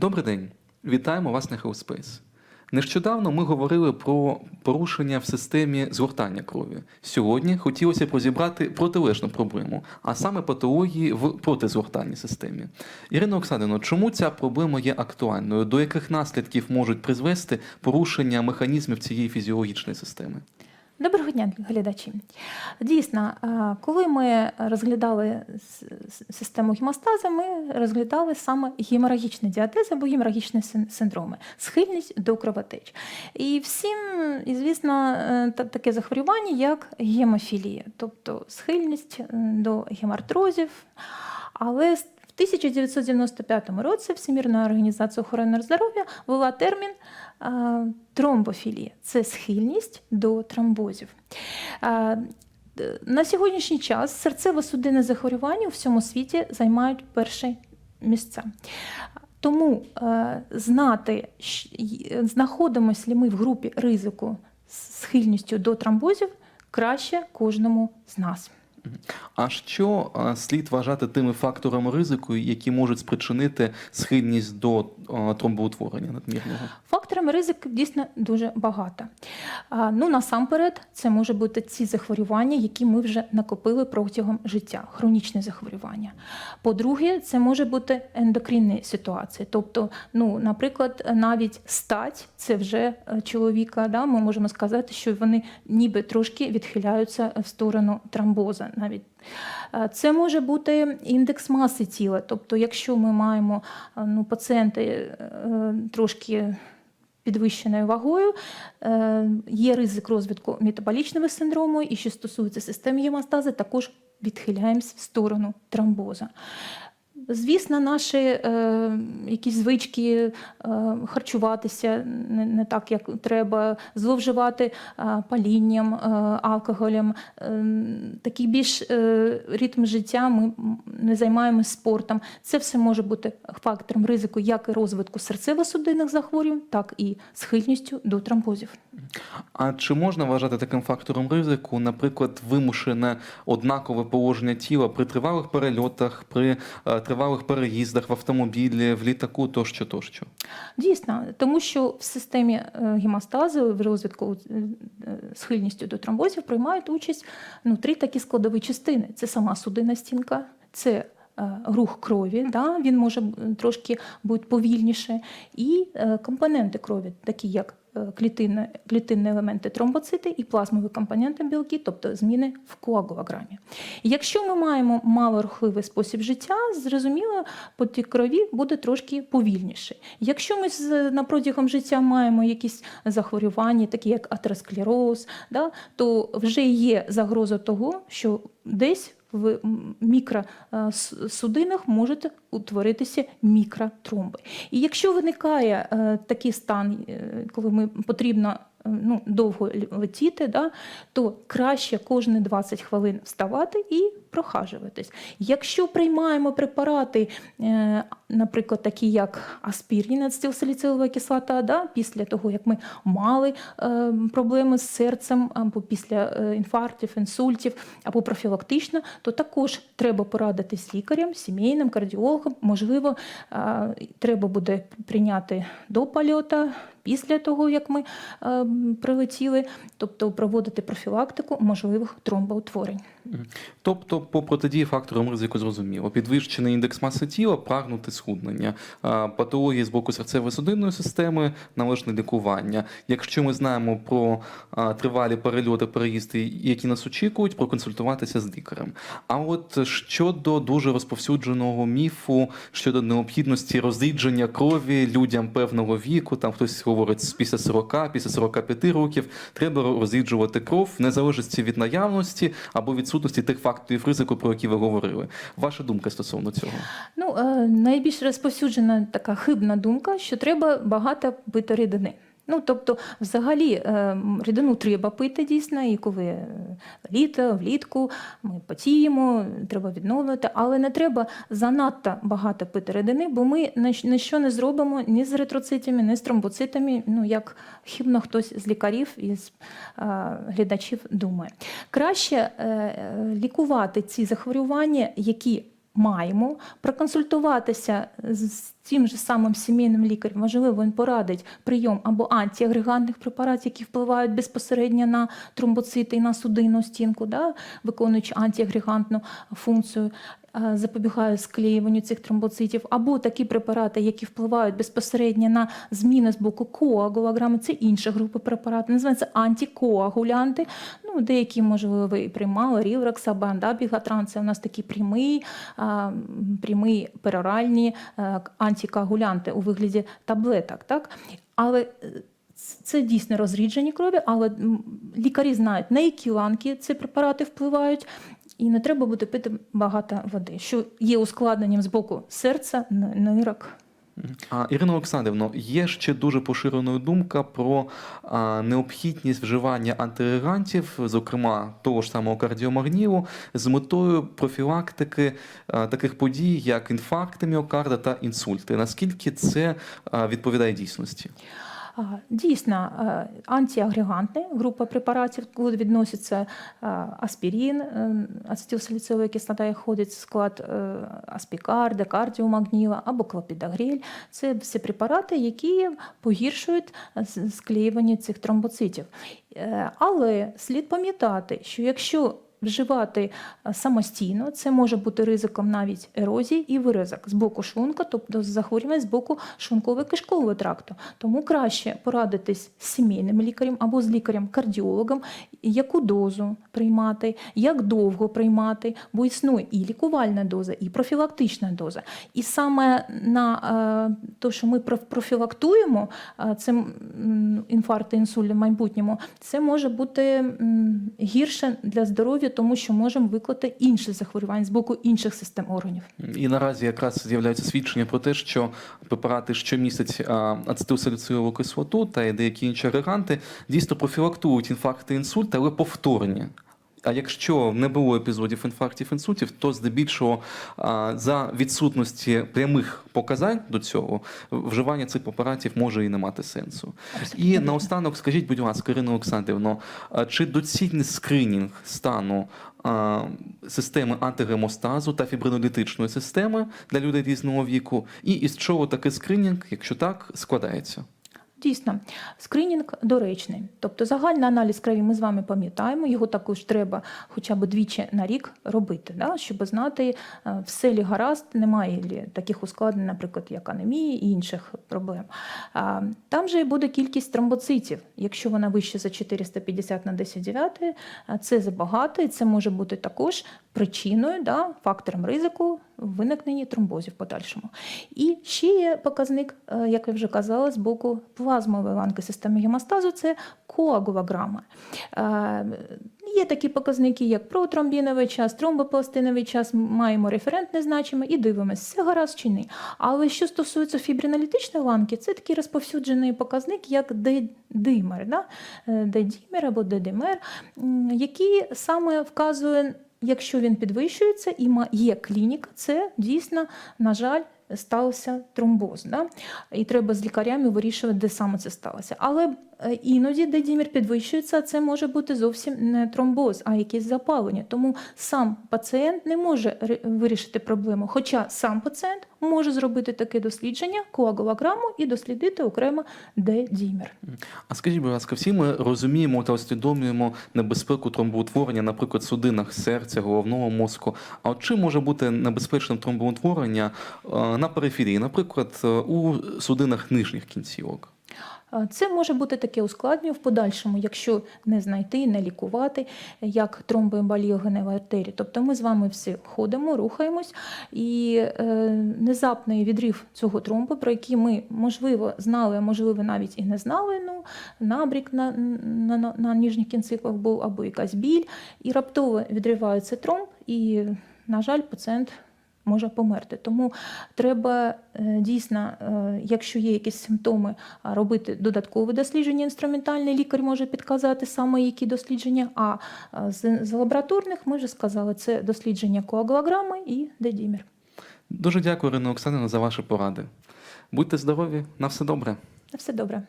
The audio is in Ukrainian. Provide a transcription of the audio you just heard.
Добрий день, вітаємо вас на Hellspace. Нещодавно ми говорили про порушення в системі згортання крові. Сьогодні хотілося б протилежну проблему, а саме патології в протизгортальній системі. Ірина Оксанино, чому ця проблема є актуальною? До яких наслідків можуть призвести порушення механізмів цієї фізіологічної системи? Доброго дня, глядачі. Дійсно, коли ми розглядали систему гемостазу, ми розглядали саме геморагічний діатез або геморагічні синдроми, схильність до кровотеч. І всім, звісно, е, таке захворювання, як гемофілія, тобто схильність до гемартрозів. Але 1995 році Всемірна організація охорони здоров'я ввела термін тромбофілія це схильність до тромбозів. На сьогоднішній час серцево-судинне захворювання у всьому світі займають перші місця. Тому знати, знаходимося ли ми в групі ризику з схильністю до тромбозів, краще кожному з нас. А що слід вважати тими факторами ризику, які можуть спричинити схильність до тромбоутворення надмірного? Факторами ризику дійсно дуже багато. Ну, насамперед, це може бути ці захворювання, які ми вже накопили протягом життя, хронічні захворювання. По-друге, це може бути ендокринні ситуації. Тобто, ну, наприклад, навіть стать це вже е, чоловіка. Да? Ми можемо сказати, що вони ніби трошки відхиляються в сторону тромбоза. Навіть Е, це може бути індекс маси тіла. Тобто, якщо ми маємо е, ну, пацієнти е, трошки підвищеною вагою, є ризик розвитку метаболічного синдрому, і що стосується системи гемостази, також відхиляємось в сторону тромбоза. Звісно, наші е, якісь звички е, харчуватися не, не так, як треба, зловживати е, палінням, е, алкоголем. Е, такий більш е, ритм життя ми не займаємося спортом. Це все може бути фактором ризику як і розвитку серцево-судинних захворювань, так і схильністю до тромбозів. А чи можна вважати таким фактором ризику, наприклад, вимушене однакове положення тіла при тривалих перельотах, при е, тривалих переїздах в автомобілі, в літаку тощо тощо? Дійсно, тому що в системі е, гемостазу в розвитку е, е, схильністю до тромбозів приймають участь ну, три такі складові частини: це сама судинна стінка, це рух крові, да, він може трошки бути повільніше, і компоненти крові, такі як е, клітинні, клітинні елементи тромбоцити і плазмові компоненти білки, тобто зміни в коагулограмі. Якщо ми маємо малорухливий спосіб життя, зрозуміло, потік крові буде трошки повільніший. Якщо ми протягом життя маємо якісь захворювання, такі як атеросклероз, да, то вже є загроза того, що десь в мікросудинах можуть утворитися мікротромби. І якщо виникає е, такий стан, е, коли ми потрібно е, ну, довго летіти, да, то краще кожні 20 хвилин вставати і прохажуватись. Якщо приймаємо препарати, е, наприклад, такі як аспірін, ацетилсаліцилова кислота, да, після того, як ми мали е, проблеми з серцем або після е, інфарктів, інсультів, або профілактично, то також треба порадитись з лікарем, сімейним, кардіологом. Можливо, треба буде прийняти до польоту, після того, як ми е, прилетіли, тобто проводити профілактику можливих тромбоутворень. Тобто, по протидії факторам ризику зрозуміло, підвищений індекс маси тіла, прагнути схуднення, патології з боку серцево-судинної системи, належне лікування. Якщо ми знаємо про тривалі перельоти, переїзди, які нас очікують, проконсультуватися з лікарем. А от щодо дуже розповсюдженого міфу щодо необхідності розрідження крові людям певного віку, там хтось говорить після 40, після 45 років, треба розріджувати кров в незалежності від наявності або відсутності тих факторів ризику, про які ви говорили. Ваша думка стосовно цього? Ну, е, найбільш розповсюджена така хибна думка, що треба багато пити рідини. Ну, тобто, взагалі, е, рідину треба пити дійсно, і коли літо, влітку ми потіємо, треба відновлювати, але не треба занадто багато пити рідини, бо ми що не зробимо ні з ретроцитами, ні з тромбоцитами, ну як хібно хтось з лікарів і з е, глядачів думає. Краще е, е, лікувати ці захворювання, які маємо проконсультуватися з тим же самим сімейним лікарем. Можливо, він порадить прийом або антиагрегантних препаратів, які впливають безпосередньо на тромбоцити і на судинну стінку, да, виконуючи антиагрегантну функцію. е, Запобігає склеюванню цих тромбоцитів, або такі препарати, які впливають безпосередньо на зміни з боку коагулограми, це інша група препаратів, називається антикоагулянти. Ну, деякі, можливо, ви приймали, ріврекс, абанда, бігатран, це у нас такі прямі, а, прямі пероральні е, антикоагулянти у вигляді таблеток. Так? Але е, це дійсно розріджені крові, але лікарі знають, на які ланки ці препарати впливають, і не треба буде пити багато води, що є ускладненням з боку серця, нирок. Ірина Олександрівна, є ще дуже поширеною думка про необхідність вживання антирегантів, зокрема того ж самого кардіомагніву, з метою профілактики таких подій, як інфаркти міокарда та інсульти. Наскільки це відповідає дійсності? Дійсно, е, антиагрегантні група препаратів, куди відноситься е, аспірин, е, ацетилсаліцилова кислота, входить в склад аспікарда, кардіомагніла або клопідогрель. Це всі препарати, які погіршують склеювання цих тромбоцитів. Але слід пам'ятати, що якщо Вживати е, самостійно це може бути ризиком навіть ерозії і виразок з боку шлунка, тобто захворювання з боку шлунково-кишкового тракту. Тому краще порадитись з сімейним лікарем або з лікарем-кардіологом, яку дозу приймати, як довго приймати, бо існує і лікувальна доза, і профілактична доза. І саме на те, що ми проф- профілактуємо це м, інфаркт в майбутньому, це може бути гірше для здоров'я, тому що можемо викликати інші захворювання з боку інших систем органів. І наразі якраз з'являються свідчення про те, що препарати, що містять ацетилсаліцилову кислоту та деякі інші агреганти, дійсно профілактують інфаркти інсульти, але повторні. А якщо не було епізодів інфарктів інсультів, то здебільшого за відсутності прямих показань до цього вживання цих препаратів може і не мати сенсу. Абсолютно І наостанок, скажіть, будь ласка, Ірина Олександрівно, чи доцільний скринінг стану системи антигемостазу та фібринолітичної системи для людей різного віку? І із чого такий скринінг, якщо так, складається? Дійсно, скринінг доречний. Тобто загальний аналіз крові ми з вами пам'ятаємо, його також треба хоча б двічі на рік робити, да? щоб знати, е, все лі гаразд, немає лі таких ускладнень, наприклад, як анемії і інших проблем. Там же буде кількість тромбоцитів. Якщо вона вище за 450 на 10 9, це забагато, і це може бути також причиною, да, фактором ризику виникнення тромбозів в подальшому. І ще є показник, е, як я вже казала, з боку плазмової ланки системи гемостазу це коагулограма. Е, Є такі показники, як протромбіновий час, тромбопластиновий час, маємо референтне значення і дивимося, все гаразд чи ні. Але що стосується фібриналітичної ланки, це такий розповсюджений показник, як D-димер, да? Е, D-дімер або D-димер, який саме вказує, якщо він підвищується і є клініка, це дійсно, на жаль, стався тромбоз. Да? І треба з лікарями вирішувати, де саме це сталося. Але іноді дедімір підвищується, це може бути зовсім не тромбоз, а якесь запалення. Тому сам пацієнт не може вирішити проблему. Хоча сам пацієнт може зробити таке дослідження, коагулограму і дослідити окремо дедімер. А скажіть, будь ласка, всі ми розуміємо та усвідомлюємо небезпеку тромбоутворення, наприклад, в судинах серця, головного мозку. А от чим може бути небезпечним тромбоутворення е, на периферії, наприклад, е, у судинах нижніх кінцівок? Це може бути таке ускладнення в подальшому, якщо не знайти, не лікувати, як тромбоемболія геневої артерії. Тобто ми з вами всі ходимо, рухаємось, і е, внезапний відрив цього тромбу, про який ми, можливо, знали, а можливо, навіть і не знали, ну, набрік на, на, на, на ніжніх кінцівках був або якась біль, і раптово відривається тромб, і, на жаль, пацієнт може померти. Тому треба е, дійсно, е, якщо є якісь симптоми, робити додаткове дослідження. Інструментальний лікар може підказати саме які дослідження. А з, лабораторних ми вже сказали, це дослідження коагулограми і дедімір. Дуже дякую, Ірина Олександрівна, за ваші поради. Будьте здорові, на все добре. На все добре.